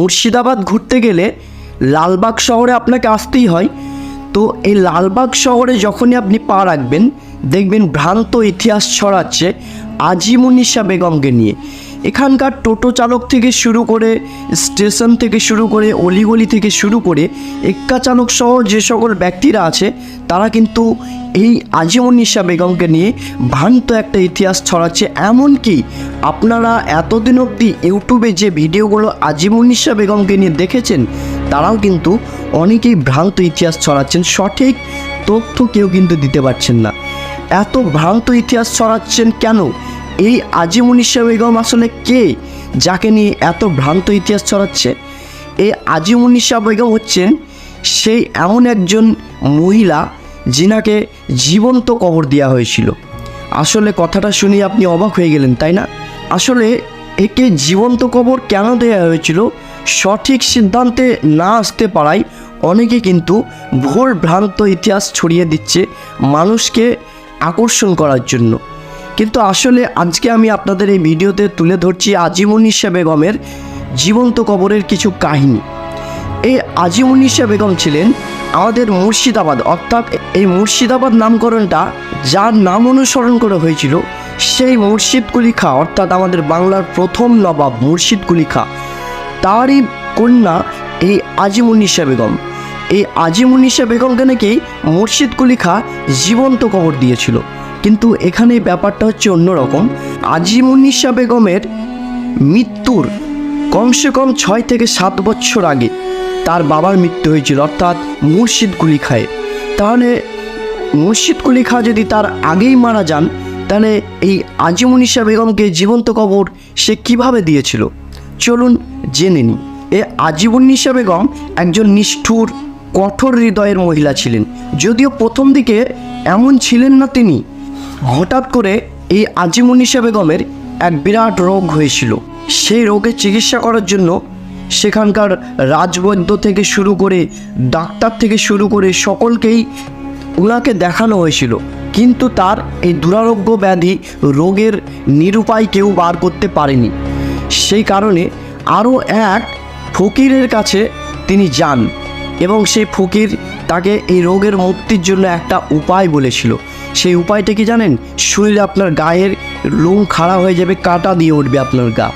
মুর্শিদাবাদ ঘুরতে গেলে লালবাগ শহরে আপনাকে আসতেই হয়। তো এই লালবাগ শহরে যখনই আপনি পা রাখবেন, দেখবেন ভ্রান্ত ইতিহাস ছড়াচ্ছে আজিমুনিশা বেগমকে নিয়ে। এখানকার টোটো চালক থেকে শুরু করে স্টেশন থেকে শুরু করে অলিগলি থেকে শুরু করে এক্কা চালক সহ যে সকল ব্যক্তিরা আছে, তারা কিন্তু এই আজিমুনিশা বেগমকে নিয়ে ভ্রান্ত একটা ইতিহাস ছড়াচ্ছে। এমনকি আপনারা এতদিন অবধি ইউটিউবে যে ভিডিওগুলো আজিমুনিশা বেগমকে নিয়ে দেখেছেন, তারাও কিন্তু অনেকেই ভ্রান্ত ইতিহাস ছড়াচ্ছেন। সঠিক তথ্য কেউ কিন্তু দিতে পারছেন না। এত ভ্রান্ত ইতিহাস ছড়াচ্ছেন কেন? এই আজিমুনিশা বেগম আসলে কে যাকে নিয়ে এত ভ্রান্ত ইতিহাস ছড়াচ্ছে? এই আজিমুনিশা বেগম হচ্ছেন সেই এমন একজন মহিলা যিনাকে জীবন্ত কবর দেওয়া হয়েছিল। আসলে কথাটা শুনে আপনি অবাক হয়ে গেলেন, তাই না? আসলে একে জীবন্ত কবর কেন দেওয়া হয়েছিল? সঠিক সিদ্ধান্তে না আসতে পারায় অনেকে কিন্তু ভুল ভ্রান্ত ইতিহাস ছড়িয়ে দিচ্ছে মানুষকে আকর্ষণ করার জন্য। কিন্তু আসলে আজকে আমি আপনাদের এই ভিডিওতে তুলে ধরছি আজিমুনিশা বেগমের জীবন্ত কবরের কিছু কাহিনী। এই আজিমুনিশা বেগম ছিলেন আমাদের মুর্শিদাবাদ, অর্থাৎ এই মুর্শিদাবাদ নামকরণটা যার নাম অনুসরণ করে হয়েছিল সেই মুর্শিদ কুলি খা অর্থাৎ আমাদের বাংলার প্রথম নবাব মুর্শিদ কুলি খা তারই কন্যা এই আজিমুনিশা বেগম। এই আজিমুনিশা বেগমকে নাকি মুর্শিদ কুলি খা জীবন্ত কবর দিয়েছিল। কিন্তু এখানে ব্যাপারটা হচ্ছে অন্যরকম। আজিমুনিশা বেগমের মৃত্যুর কমসে কম ছয় থেকে সাত বছর আগে তার বাবার মৃত্যু হয়েছিল, অর্থাৎ মুর্শিদ কুলি খায়ে তাহলে মুর্শিদ কুলি খা যদি তার আগেই মারা যান, তাহলে এই আজিমুনিশা বেগমকে জীবন্ত কবর সে কীভাবে দিয়েছিল? চলুন জেনে নিই। এ আজিমুনিশা বেগম একজন নিষ্ঠুর, কঠোর হৃদয়ের মহিলা ছিলেন। যদিও প্রথম দিকে এমন ছিলেন না তিনি হঠাৎ করে এই আজিমুনিশা বেগমের এক বিরাট রোগ হয়েছিল। সেই রোগের চিকিৎসা করার জন্য সেখানকার রাজবৈদ্য থেকে শুরু করে ডাক্তার থেকে শুরু করে সকলকেই ওনাকে দেখানো হয়েছিল। কিন্তু তার এই দুরারোগ্য ব্যাধি রোগের নিরুপায় কেউ বার করতে পারেনি। সেই কারণে আরও এক ফকিরের কাছে তিনি যান। এবং সেই ফকির তাকে এই রোগের মুক্তির জন্য একটা উপায় বলেছিল। সেই উপায়টা কি জানেন? শুনলে আপনার গায়ের লোম খাড়া হয়ে যাবে, কাটা দিয়ে উঠবে আপনার গা।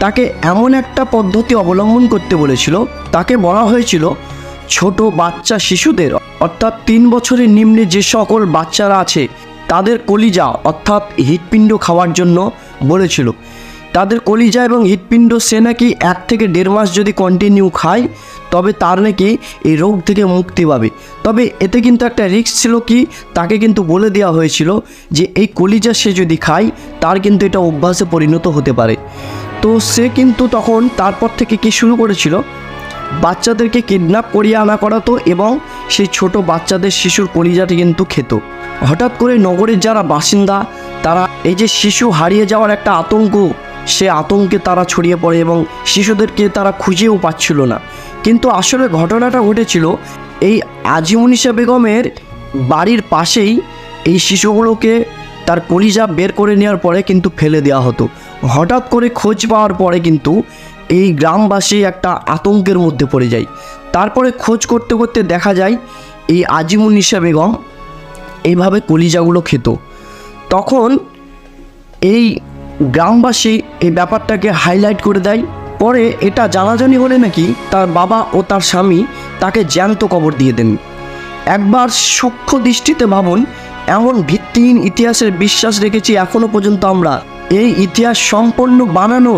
তাকে এমন একটা পদ্ধতি অবলম্বন করতে বলেছিল, তাকে বলা হয়েছিল ছোট বাচ্চা শিশুদের, অর্থাৎ তিন বছরের নিম্নে যে সকল বাচ্চারা আছে, তাদের কলিজা, অর্থাৎ হৃৎপিণ্ড খাওয়ার জন্য বলেছিল। তাদের কলিজা এবং হৃৎপিণ্ড সে নাকি এক থেকে দেড় মাস যদি কন্টিনিউ খায় তবে তার নাকি এই রোগ থেকে মুক্তি পাবে। তবে এতে কিন্তু একটা রিস্ক ছিল কি? তাকে কিন্তু বলে দেওয়া হয়েছিল যে এই কলিজা সে যদি খায়, তার কিন্তু এটা অভ্যাসে পরিণত হতে পারে। তো সে কিন্তু তখন তারপর থেকে কি শুরু করেছিল? বাচ্চাদেরকে কিডন্যাপ করিয়ে আনা করাতো এবং সেই ছোট বাচ্চাদের শিশুর কলিজাটি কিন্তু খেত। হঠাৎ করে নগরের যারা বাসিন্দা, তারা এই যে শিশু হারিয়ে যাওয়ার একটা আতঙ্ক সে আতঙ্কে তারা ছড়িয়ে পড়ে এবং শিশুদেরকে তারা খুঁজেও পাচ্ছিল না। কিন্তু আসলে ঘটনাটা ঘটেছিল এই আজিমুনিশা বেগমের বাড়ির পাশেই এই শিশুগুলোকে তার কলিজা বের করে নেওয়ার পরে কিন্তু ফেলে দেওয়া হতো। হঠাৎ করে খোঁজ পাওয়ার পরে কিন্তু এই গ্রামবাসী একটা আতঙ্কের মধ্যে পড়ে যায়। তারপরে খোঁজ করতে করতে দেখা যায় এই আজিমুনিশা বেগম এইভাবে কলিজাগুলো খেত। তখন এই গ্রামবাসী এই ব্যাপারটাকে হাইলাইট করে দেয়। পরে এটা জানাজানি হলে নাকি তার বাবা ও তার স্বামী তাকে জ্যান্ত কবর দিয়ে দেন। একবার সূক্ষ্ম দৃষ্টিতে ভাবুন, এমন ভিত্তিহীন ইতিহাসের বিশ্বাস রেখেছি এখনও পর্যন্ত আমরা। এই ইতিহাস সম্পূর্ণ বানানো,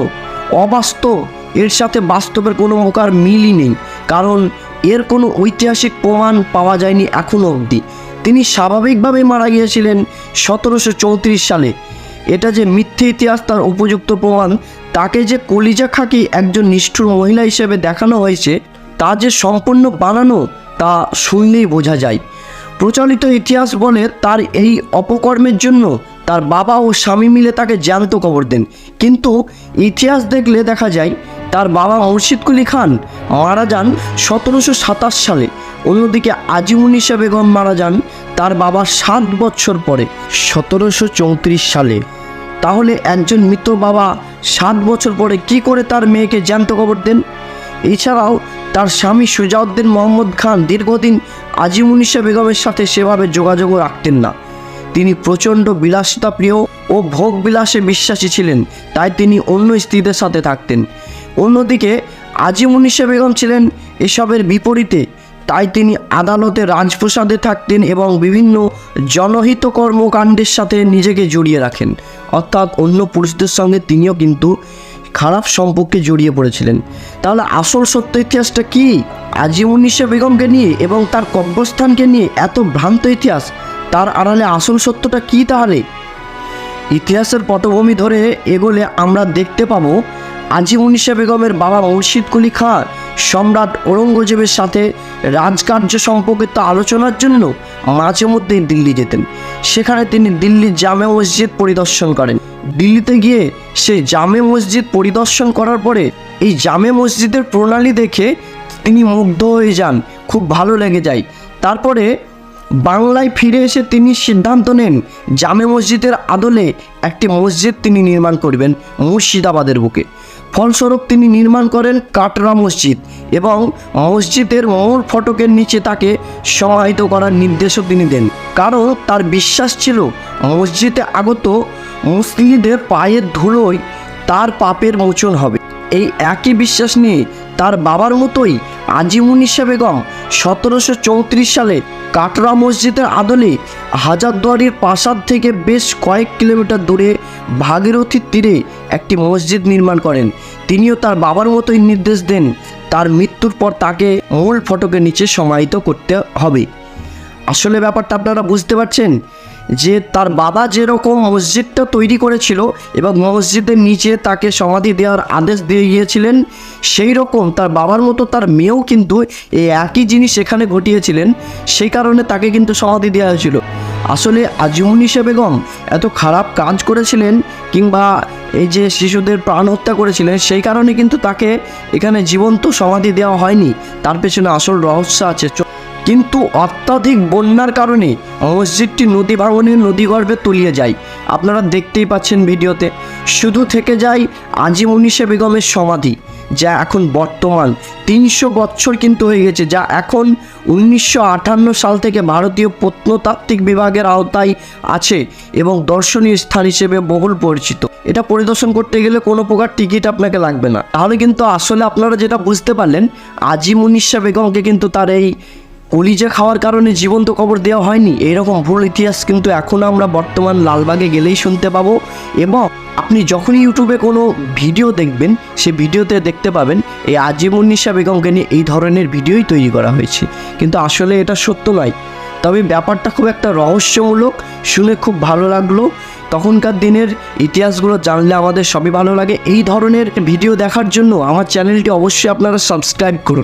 অবাস্তব, এর সাথে বাস্তবের কোনো প্রকার মিলই নেই, কারণ এর কোনো ঐতিহাসিক প্রমাণ পাওয়া যায়নি এখনও অবধি। তিনি স্বাভাবিকভাবে মারা গিয়েছিলেন সতেরোশো চৌত্রিশ সালে। এটা যে মিথ্যে ইতিহাস তার উপযুক্ত প্রমাণ, তাকে যে কলিজা খাকি একজন নিষ্ঠুর মহিলা হিসেবে দেখানো হয়েছে, তা যে সম্পূর্ণ বানানো, তা শুনলেই বোঝা যায়। প্রচলিত ইতিহাস বলে তার এই অপকর্মের জন্য তার বাবা ও স্বামী মিলে তাকে জ্যান্ত কবর দেন। কিন্তু ইতিহাস দেখলে দেখা যায়, তার বাবা মুর্শিদ কুলি খান মারা যান সতেরোশো সাতাশ সালে। অন্যদিকে আজিমুনিশা বেগম মারা যান তার বাবা সাত বছর পরে, সতেরোশো চৌত্রিশ সালে। তাহলে একজন মৃত বাবা সাত বছর পরে কি করে তার মেয়েকে জ্যান্ত কবর দেন? এছাড়াও তার স্বামী সুজাউদ্দিন মোহাম্মদ খান দীর্ঘদিন আজিমুনিশা বেগমের সাথে সেভাবে যোগাযোগও রাখতেন না। তিনি প্রচণ্ড বিলাসিতা প্রিয় ও ভোগ বিলাসে বিশ্বাসী ছিলেন, তাই তিনি অন্য স্ত্রীদের সাথে থাকতেন। অন্যদিকে আজিমুনিশা বেগম ছিলেন এসবের বিপরীতে তাই তিনি আদালতে রাজপ্রসাদে থাকতেন এবং বিভিন্ন জনহিত কর্মকাণ্ডের সাথে নিজেকে জড়িয়ে রাখেন। অর্থাৎ অন্য পুরুষদের সঙ্গে তিনিও কিন্তু খারাপ সম্পর্কে জড়িয়ে পড়েছিলেন। তাহলে আসল সত্য ইতিহাসটা কি? আজিমুনিশা বেগমকে নিয়ে এবং তার কব্রস্থানকে নিয়ে এত ভ্রান্ত ইতিহাস, তার আড়ালে আসল সত্যটা কি তাহলে? ইতিহাসের পটভূমি ধরে এগোলে আমরা দেখতে পাবো আজিমুনিশা বেগমের বাবা মুর্শিদ কুলি খাঁ সম্রাট ঔরঙ্গজেবের সাথে রাজকার্য সম্পর্কিত আলোচনার জন্য মাঝে মধ্যেই দিল্লি যেতেন। সেখানে তিনি দিল্লির জামে মসজিদ পরিদর্শন করেন। দিল্লিতে গিয়ে সে জামে মসজিদ পরিদর্শন করার পরে এই জামে মসজিদের প্রণালী দেখে তিনি মুগ্ধ হয়ে যান। খুব ভালো লেগে যায়। তারপরে বাংলায় ফিরে এসে তিনি সিদ্ধান্ত নেন জামে মসজিদের আদলে একটি মসজিদ তিনি নির্মাণ করবেন মুর্শিদাবাদের বুকে। ফলস্বরূপ তিনি নির্মাণ করেন কাটরা মসজিদ এবং মসজিদের মূল ফটকের নিচে তাকে সমাহিত করার নির্দেশও তিনি দেন। কারণ তার বিশ্বাস ছিল মসজিদে আগত মুসলিমদের পায়ের ধুলোয় তার পাপের মোচন হবে। এই একই বিশ্বাস নিয়ে তার বাবার মতোই আজিমুনিশা বেগম সতেরোশো চৌত্রিশ সালে কাটরা মসজিদের আদলে হাজারদুয়ারির প্রাসাদ থেকে বেশ কয়েক কিলোমিটার দূরে ভাগীরথীর তীরে একটি মসজিদ নির্মাণ করেন। তিনিও তার বাবার মতোই নির্দেশ দেন, তার মৃত্যুর পর তাকে মূল ফটকের নিচে সমাহিত করতে হবে। আসলে ব্যাপারটা আপনারা বুঝতে পারছেন? যে তার বাবা যেরকম মসজিদটা তৈরি করেছিল এবং মসজিদের নিচে তাকে সমাধি দেওয়ার আদেশ দিয়ে গিয়েছিলেন, সেই রকম তার বাবার মতো তার মেয়েও কিন্তু এই একই জিনিস এখানে ঘটিয়েছিলেন, সেই কারণে তাকে কিন্তু সমাধি দেওয়া হয়েছিল। আসলে আজমুনিশা বেগম এত খারাপ কাজ করেছিলেন কিংবা এই যে শিশুদের প্রাণ হত্যা করেছিলেন, সেই কারণে কিন্তু তাকে এখানে জীবন্ত সমাধি দেওয়া হয়নি। তার পেছনে আসল রহস্য আছে। কিন্তু অত্যাধিক বন্যার কারণে মসজিদটি নদী ভাঙনে নদীগর্ভে তলিয়ে যায়। আপনারা দেখতেই পাচ্ছেন ভিডিওতে। শুধু থেকে যায় আজিমুনিশা বেগমের সমাধি, যা এখন বর্তমান তিনশো বছর কিন্তু হয়ে গেছে, যা এখন উনিশশো আটান্ন সাল থেকে ভারতীয় প্রত্নতাত্ত্বিক বিভাগের আওতায় আছে এবং দর্শনীয় স্থান হিসেবে বহুল পরিচিত। এটা পরিদর্শন করতে গেলে কোনো প্রকার টিকিট আপনাকে লাগবে না। তাহলে কিন্তু আসলে আপনারা যেটা বুঝতে পারলেন আজিমুনিশা বেগমকে কিন্তু তার এই কলিজা খাওয়ার কারণে জীবন্ত কবর দেওয়া হয়নি। এরকম ভুল ইতিহাস কিন্তু এখন আমরা বর্তমান লালবাগে গেলেই শুনতে পাবো এবং আপনি যখনই ইউটিউবে কোনো ভিডিও দেখবেন, সে ভিডিওতে দেখতে পাবেন এই আজিমুন্নিসা বেগমকে নিয়ে এই ধরনের ভিডিওই তৈরি করা হয়েছে। কিন্তু আসলে এটা সত্য নয়। তবে ব্যাপারটা খুব একটা রহস্যমূলক, শুনে খুব ভালো লাগল। তখনকার দিনের ইতিহাসগুলো জানলে আমাদের সবই ভালো লাগে। এই ধরনের ভিডিও দেখার জন্য আমার চ্যানেলটি অবশ্যই আপনারা সাবস্ক্রাইব করুন।